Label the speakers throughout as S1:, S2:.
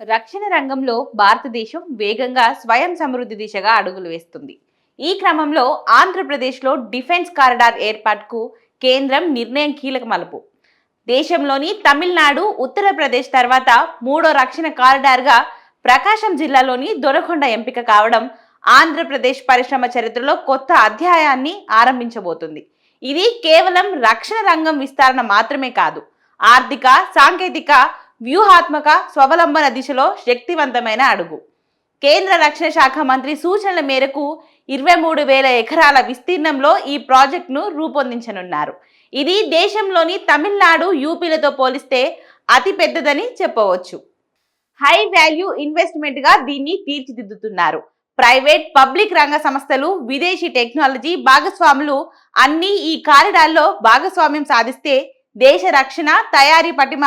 S1: రక్షణ రంగంలో భారతదేశం వేగంగా స్వయం సమృద్ధి దిశగా అడుగులు వేస్తుంది. ఈ క్రమంలో ఆంధ్రప్రదేశ్లో డిఫెన్స్ కారిడార్ ఏర్పాటుకు కేంద్రం నిర్ణయం కీలక మలుపు. దేశంలోని తమిళనాడు ఉత్తరప్రదేశ్ తర్వాత మూడో రక్షణ కారిడార్గా ప్రకాశం జిల్లాలోని దొరకొండ ఎంపిక కావడం ఆంధ్రప్రదేశ్ పరిశ్రమ చరిత్రలో కొత్త అధ్యాయాన్ని ఆరంభించబోతుంది. ఇది కేవలం రక్షణ రంగం విస్తరణ మాత్రమే కాదు ఆర్థిక సాంకేతిక వ్యూహాత్మక స్వవలంబన దిశలో శక్తివంతమైన అడుగు. కేంద్ర రక్షణ శాఖ మంత్రి సూచనల మేరకు ఇరవై మూడు వేల ఎకరాల విస్తీర్ణంలో ఈ ప్రాజెక్టును రూపొందించనున్నారు. ఇది దేశంలోని తమిళనాడు యూపీలతో పోలిస్తే అతి పెద్దదని చెప్పవచ్చు. హై వాల్యూ ఇన్వెస్ట్మెంట్గా దీన్ని తీర్చిదిద్దుతున్నారు. ప్రైవేట్ పబ్లిక్ రంగ సంస్థలు విదేశీ టెక్నాలజీ భాగస్వాములు అన్ని ఈ కారిడార్లో భాగస్వామ్యం సాధిస్తే దేశ రక్షణ తయారీ పటిమ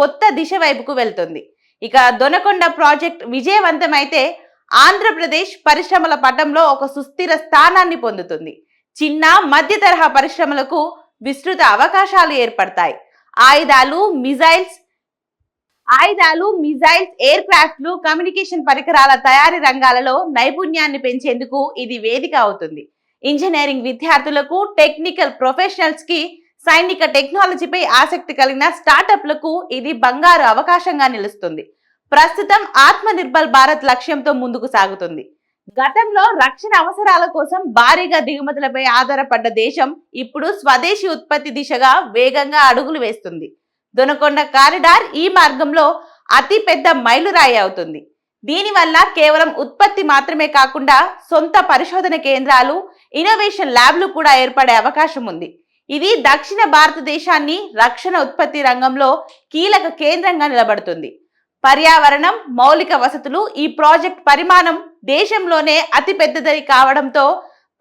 S1: కొత్త దిశ వైపుకు వెళ్తుంది. ఇక దొనకొండ ప్రాజెక్ట్ విజయవంతమైతే ఆంధ్రప్రదేశ్ పరిశ్రమల పటంలో ఒక సుస్థిర స్థానాన్ని పొందుతుంది. చిన్న మధ్య తరహా పరిశ్రమలకు విస్తృత అవకాశాలు ఏర్పడతాయి. ఆయుధాలు మిజైల్స్ ఆయుధాలు మిజైల్స్ ఎయిర్ క్రాఫ్ట్లు కమ్యూనికేషన్ పరికరాల తయారీ రంగాలలో నైపుణ్యాన్ని పెంచేందుకు ఇది వేదిక అవుతుంది. ఇంజనీరింగ్ విద్యార్థులకు టెక్నికల్ ప్రొఫెషనల్స్కి సైనిక టెక్నాలజీపై ఆసక్తి కలిగిన స్టార్టప్లకు ఇది బంగారు అవకాశంగా నిలుస్తుంది. ప్రస్తుతం ఆత్మనిర్భర్ భారత్ లక్ష్యంతో ముందుకు సాగుతుంది. గతంలో రక్షణ అవసరాల కోసం భారీగా దిగుమతులపై ఆధారపడ్డ దేశం ఇప్పుడు స్వదేశీ ఉత్పత్తి దిశగా వేగంగా అడుగులు వేస్తుంది. దొనకొండ కారిడార్ ఈ మార్గంలో అతి పెద్ద మైలురాయి అవుతుంది. దీనివల్ల కేవలం ఉత్పత్తి మాత్రమే కాకుండా సొంత పరిశోధన కేంద్రాలు ఇన్నోవేషన్ ల్యాబ్లు కూడా ఏర్పడే అవకాశం ఉంది. ఇది దక్షిణ భారతదేశాన్ని రక్షణ ఉత్పత్తి రంగంలో కీలక కేంద్రంగా నిలబడుతుంది. పర్యావరణం మౌలిక వసతులు ఈ ప్రాజెక్ట్ పరిమాణం దేశంలోనే అతి పెద్దదని కావడంతో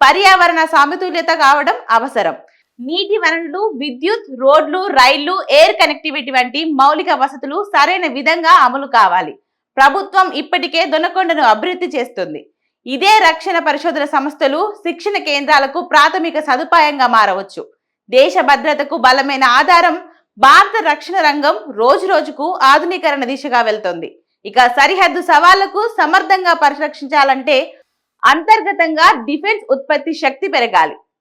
S1: పర్యావరణ సమతుల్యత కావడం అవసరం. నీటి వనరులు విద్యుత్ రోడ్లు రైళ్ళు ఎయిర్ కనెక్టివిటీ వంటి మౌలిక వసతులు సరైన విధంగా అమలు కావాలి. ప్రభుత్వం ఇప్పటికే దొనకొండను అభివృద్ధి చేస్తుంది. ఇదే రక్షణ పరిశోధన సంస్థలు శిక్షణ కేంద్రాలకు ప్రాథమిక సదుపాయంగా మారవచ్చు. దేశ భద్రతకు బలమైన ఆధారం భారత రక్షణ రంగం రోజు రోజుకు ఆధునీకరణ దిశగా వెళ్తోంది. ఇక సరిహద్దు సవాళ్ళకు సమర్థంగా పరిరక్షించాలంటే అంతర్గతంగా డిఫెన్స్ ఉత్పత్తి శక్తి పెరగాలి.